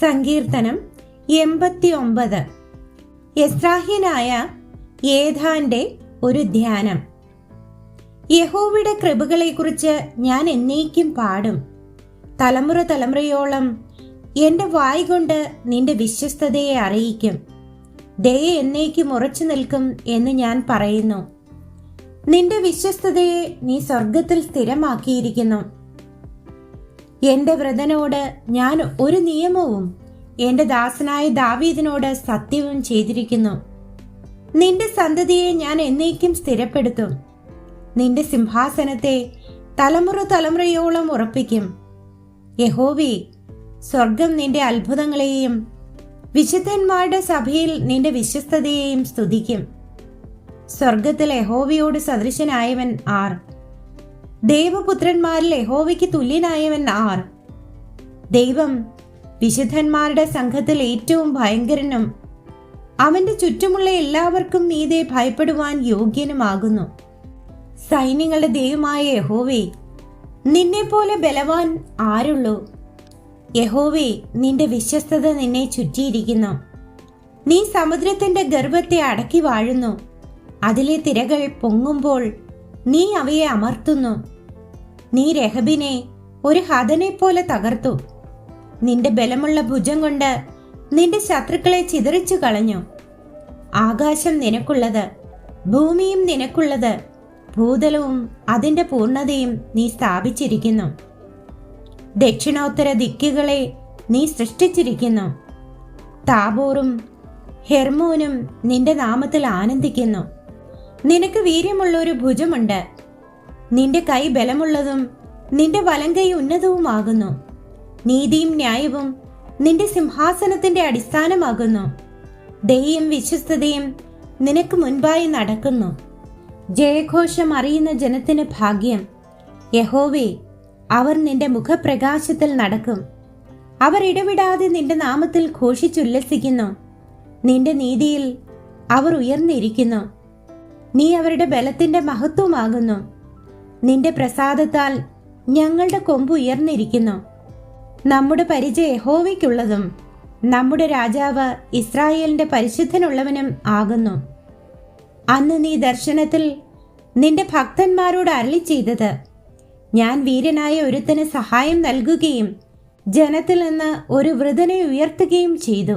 സങ്കീർത്തനം എൺപത്തി ഒമ്പത് യസ്രാഹ്യനായ ഏതാന്റെ ഒരു ധ്യാനം. യഹോവയുടെ കൃപകളെക്കുറിച്ച് ഞാൻ എന്നേക്കും പാടും. തലമുറ തലമുറയോളം എന്റെ വായ് കൊണ്ട് നിന്റെ വിശ്വസ്തതയെ അറിയിക്കും. ദയ എന്നേക്കും ഉറച്ചു നിൽക്കും എന്ന് ഞാൻ പറയുന്നു. നിന്റെ വിശ്വസ്തതയെ നീ സ്വർഗത്തിൽ സ്ഥിരമാക്കിയിരിക്കുന്നു. എന്റെ വ്രതനോട് ഞാൻ ഒരു നിയമവും എന്റെ ദാസനായ ദാവീദിനോട് സത്യവും ചെയ്തിരിക്കുന്നു. നിന്റെ സന്തതിയെ ഞാൻ എന്നേക്കും സ്ഥിരപ്പെടുത്തും. നിന്റെ സിംഹാസനത്തെ തലമുറ തലമുറയോളം ഉറപ്പിക്കും. യഹോവി സ്വർഗം നിന്റെ അത്ഭുതങ്ങളെയും വിശുദ്ധന്മാരുടെ സഭയിൽ നിന്റെ വിശ്വസ്തതയെയും സ്തുതിക്കും. സ്വർഗത്തിൽ യഹോവിയോട് സദൃശനായവൻ ആർ. ദൈവപുത്രന്മാരിൽ യഹോവയ്ക്ക് തുല്യനായവൻ ആർ. ദൈവം വിശുദ്ധന്മാരുടെ സംഘത്തിൽ ഏറ്റവും ഭയങ്കരനും അവന്റെ ചുറ്റുമുള്ള എല്ലാവർക്കും മീതെ ഭയപ്പെടുവാൻ യോഗ്യനുമാകുന്നു. സൈന്യങ്ങളുടെ ദൈവമായ യഹോവേ നിന്നെ പോലെ ബലവാൻ ആരുള്ളൂ? യഹോവേ നിന്റെ വിശ്വസ്തത നിന്നെ ചുറ്റിയിരിക്കുന്നു. നീ സമുദ്രത്തിന്റെ ഗർഭത്തെ അടക്കി വാഴുന്നു. അതിലെ തിരകൾ പൊങ്ങുമ്പോൾ നീ അവയെ അമർത്തുന്നു. നീ രഹബിനെ ഒരു ഹതനെ പോലെ തകർത്തു. നിന്റെ ബലമുള്ള ഭുജം കൊണ്ട് നിന്റെ ശത്രുക്കളെ ചിതറിച്ചു കളഞ്ഞു. ആകാശം നിനക്കുള്ളത് ഭൂമിയും നിനക്കുള്ളത് ഭൂതലവും അതിന്റെ പൂർണതയും നീ സ്ഥാപിച്ചിരിക്കുന്നു. ദക്ഷിണോത്തര ദിക്കുകളെ നീ സൃഷ്ടിച്ചിരിക്കുന്നു. താബോറും ഹെർമോനും നിന്റെ നാമത്തിൽ ആനന്ദിക്കുന്നു. നിനക്ക് വീര്യമുള്ള ഒരു ഭുജമുണ്ട്. നിന്റെ കൈ ബലമുള്ളതും നിന്റെ വലം കൈ ഉന്നതവുമാകുന്നു. നീതിയും ന്യായവും നിന്റെ സിംഹാസനത്തിന്റെ അടിസ്ഥാനമാകുന്നു. ദയും വിശ്വസ്തതയും നിനക്ക് മുൻപായി നടക്കുന്നു. ജയഘോഷം അറിയുന്ന ജനത്തിന് ഭാഗ്യം. യഹോവേ അവർ നിന്റെ മുഖപ്രകാശത്തിൽ നടക്കും. അവർ ഇടവിടാതെ നിന്റെ നാമത്തിൽ ഘോഷിച്ചുല്ലസിക്കുന്നു. നിന്റെ നീതിയിൽ അവർ ഉയർന്നിരിക്കുന്നു. നീ അവരുടെ ബലത്തിന്റെ മഹത്വമാകുന്നു. നിന്റെ പ്രസാദത്താൽ ഞങ്ങളുടെ കൊമ്പ് ഉയർന്നിരിക്കുന്നു. നമ്മുടെ പരിചയ യഹോവയ്ക്കുള്ളതും നമ്മുടെ രാജാവ് ഇസ്രായേലിന്റെ പരിശുദ്ധനുള്ളവനും ആകുന്നു. അന്ന് നീ ദർശനത്തിൽ നിന്റെ ഭക്തന്മാരോട് അരളി ചെയ്തത് ഞാൻ വീരനായ ഒരുത്തന് സഹായം നൽകുകയും ജനത്തിൽ നിന്ന് ഒരു വൃതനെ ഉയർത്തുകയും ചെയ്തു.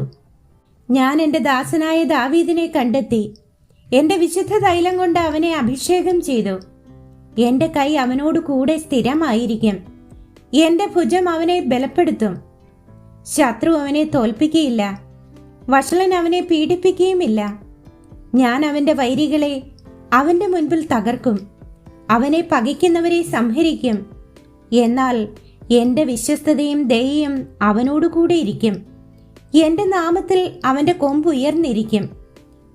ഞാൻ എന്റെ ദാസനായ ദാവീദിനെ കണ്ടെത്തി എന്റെ വിശുദ്ധ തൈലം കൊണ്ട് അവനെ അഭിഷേകം ചെയ്തു. എന്റെ കൈ അവനോട് കൂടെ സ്ഥിരമായിരിക്കും. എന്റെ ഭുജം അവനെ ബലപ്പെടുത്തും. ശത്രു അവനെ തോൽപ്പിക്കുകയില്ല വഷളൻ അവനെ പീഡിപ്പിക്കുകയുമില്ല. ഞാൻ അവന്റെ വൈരികളെ അവന്റെ മുൻപിൽ തകർക്കും. അവനെ പകയ്ക്കുന്നവരെ സംഹരിക്കും. എന്നാൽ എന്റെ വിശ്വസ്തതയും ദയയും അവനോടുകൂടെ ഇരിക്കും. എന്റെ നാമത്തിൽ അവന്റെ കൊമ്പ് ഉയർന്നിരിക്കും.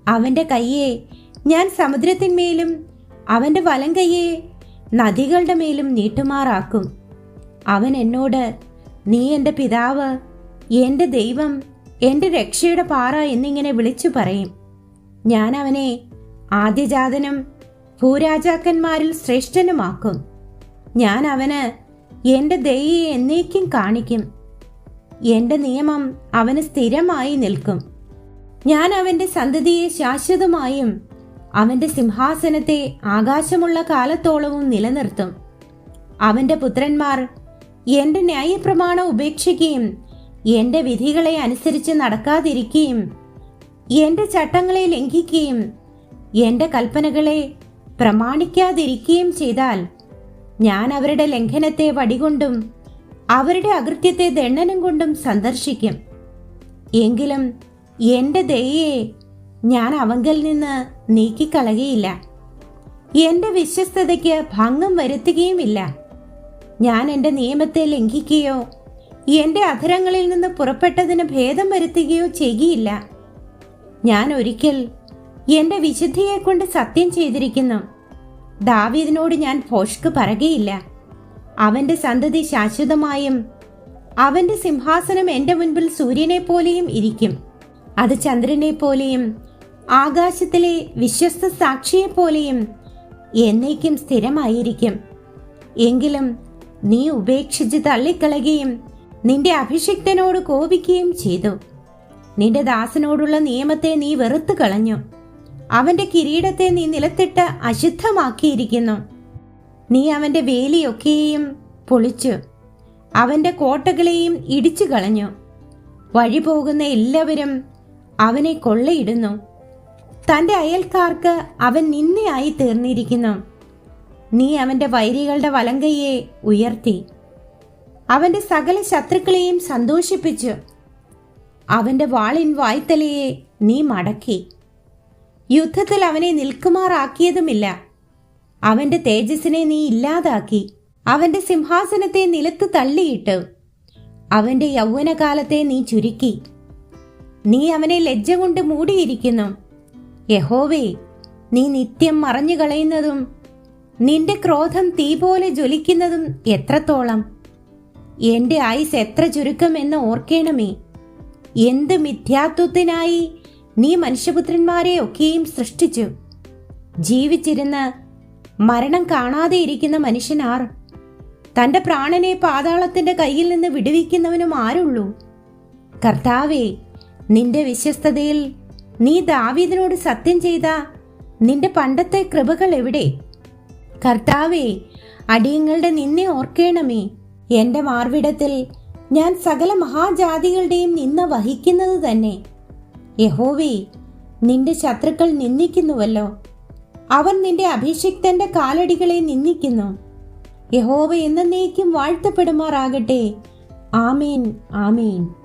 അവന്റെ കയ്യെ ഞാൻ സമുദ്രത്തിന്മേലും അവന്റെ വലം കയ്യെ നദികളുടെ മേലും നീട്ടുമാറാക്കും. അവൻ എന്നോട് നീ എന്റെ പിതാവ് എന്റെ ദൈവം എന്റെ രക്ഷയുടെ പാറ എന്നിങ്ങനെ വിളിച്ചു പറയും. ഞാൻ അവനെ ആദ്യജാതനും ഭൂരാജാക്കന്മാരിൽ ശ്രേഷ്ഠനുമാക്കും. ഞാൻ അവന് എന്റെ ദയയെ എന്നേക്കും കാണിക്കും. എന്റെ നിയമം അവന് സ്ഥിരമായി നിൽക്കും. ഞാൻ അവന്റെ സന്തതിയെ ശാശ്വതമായും അവന്റെ സിംഹാസനത്തെ ആകാശമുള്ള കാലത്തോളവും നിലനിർത്തും. അവന്റെ പുത്രന്മാർ എന്റെ ന്യായപ്രമാണം ഉപേക്ഷിക്കുകയും എന്റെ വിധികളെ അനുസരിച്ച് നടക്കാതിരിക്കുകയും എന്റെ ചട്ടങ്ങളെ ലംഘിക്കുകയും എന്റെ കൽപ്പനകളെ പ്രമാണിക്കാതിരിക്കുകയും ചെയ്താൽ ഞാൻ അവരുടെ ലംഘനത്തെ വടികൊണ്ടും അവരുടെ അകൃത്യത്തെ ദണ്ഡനം കൊണ്ടും സന്ദർശിക്കും. എങ്കിലും എന്റെ ദയയെ ഞാൻ അവങ്കിൽ നിന്ന് നീക്കിക്കളകയില്ല എന്റെ വിശ്വസ്തതയ്ക്ക് ഭംഗം വരുത്തുകയുമില്ല. ഞാൻ എന്റെ നിയമത്തെ ലംഘിക്കുകയോ എന്റെ അധരങ്ങളിൽ നിന്ന് പുറപ്പെട്ടതിന് ഭേദം വരുത്തുകയോ ചെയ്യുകയില്ല. ഞാൻ ഒരിക്കൽ എന്റെ വിശുദ്ധിയെ കൊണ്ട് സത്യം ചെയ്തിരിക്കുന്നു. ദാവീദിനോട് ഞാൻ ഭോഷ്ക്ക് പറയുകയില്ല. അവന്റെ സന്തതി ശാശ്വതമായും അവന്റെ സിംഹാസനം എന്റെ മുൻപിൽ സൂര്യനെ പോലെയും ഇരിക്കും. അത് ചന്ദ്രനെ പോലെയും ആകാശത്തിലെ വിശ്വസ്ത സാക്ഷിയെപ്പോലെയും എന്നേക്കും സ്ഥിരമായിരിക്കും. എങ്കിലും നീ ഉപേക്ഷിച്ച് തള്ളിക്കളയുകയും നിന്റെ അഭിഷിക്തനോട് കോപിക്കുകയും ചെയ്തു. നിന്റെ ദാസനോടുള്ള നിയമത്തെ നീ വെറുത്തു കളഞ്ഞു. അവന്റെ കിരീടത്തെ നീ നിലത്തിട്ട് അശുദ്ധമാക്കിയിരിക്കുന്നു. നീ അവന്റെ വേലിയൊക്കെയും പൊളിച്ചു. അവന്റെ കോട്ടകളെയും ഇടിച്ചു കളഞ്ഞു. വഴി പോകുന്ന എല്ലാവരും അവനെ കൊള്ളയിടുന്നു. തന്റെ അയൽക്കാർക്ക് അവൻ നിന്നയായി തീർന്നിരിക്കുന്നു. നീ അവന്റെ വൈരികളുടെ വലങ്കയെ ഉയർത്തി. അവന്റെ സകല ശത്രുക്കളെയും സന്തോഷിപ്പിച്ചു. അവന്റെ വാളിൻ വായ്ത്തലയെ നീ മടക്കി. യുദ്ധത്തിൽ അവനെ നിൽക്കുമാറാക്കിയതുമില്ല. അവന്റെ തേജസ്സിനെ നീ ഇല്ലാതാക്കി. അവന്റെ സിംഹാസനത്തെ നിലത്ത് തള്ളിയിട്ട്. അവന്റെ യൗവനകാലത്തെ നീ ചുരുക്കി. നീ അവനെ ലജ്ജ കൊണ്ട് മൂടിയിരിക്കുന്നു. യഹോവേ നീ നിത്യം മറഞ്ഞു കളയുന്നതും നിന്റെ ക്രോധം തീ പോലെ ജ്വലിക്കുന്നതും എത്രത്തോളം? എന്റെ ആയുസ് എത്ര ചുരുക്കമെന്ന് ഓർക്കേണമേ. എന്ത് മിഥ്യാത്വത്തിനായി നീ മനുഷ്യപുത്രന്മാരെ ഒക്കെയും സൃഷ്ടിച്ചു? ജീവിച്ചിരുന്ന് മരണം കാണാതെ ഇരിക്കുന്ന മനുഷ്യനാർ തന്റെ പ്രാണനെ പാതാളത്തിന്റെ കയ്യിൽ നിന്ന് വിടുവിക്കുന്നവനും ആരുള്ളൂ? കർത്താവേ നിന്റെ വിശ്വസ്തതയിൽ നീ ദാവീദിനോട് സത്യം ചെയ്ത നിന്റെ പണ്ടത്തെ കൃപകൾ എവിടെ? കർത്താവേ അടിയങ്ങളുടെ നിന്നെ ഓർക്കേണമേ. എന്റെ മാർവിടത്തിൽ ഞാൻ സകല മഹാജാതികളുടെയും നിന്ന വഹിക്കുന്നത് തന്നെ. യഹോവേ നിന്റെ ശത്രുക്കൾ നിന്ദിക്കുന്നുവല്ലോ. അവർ നിന്റെ അഭിഷിക്തന്റെ കാലടികളെ നിന്ദിക്കുന്നു. യഹോവ എന്നേക്കും വാഴ്ത്തപ്പെടുമാറാകട്ടെ. ആമീൻ ആമേൻ.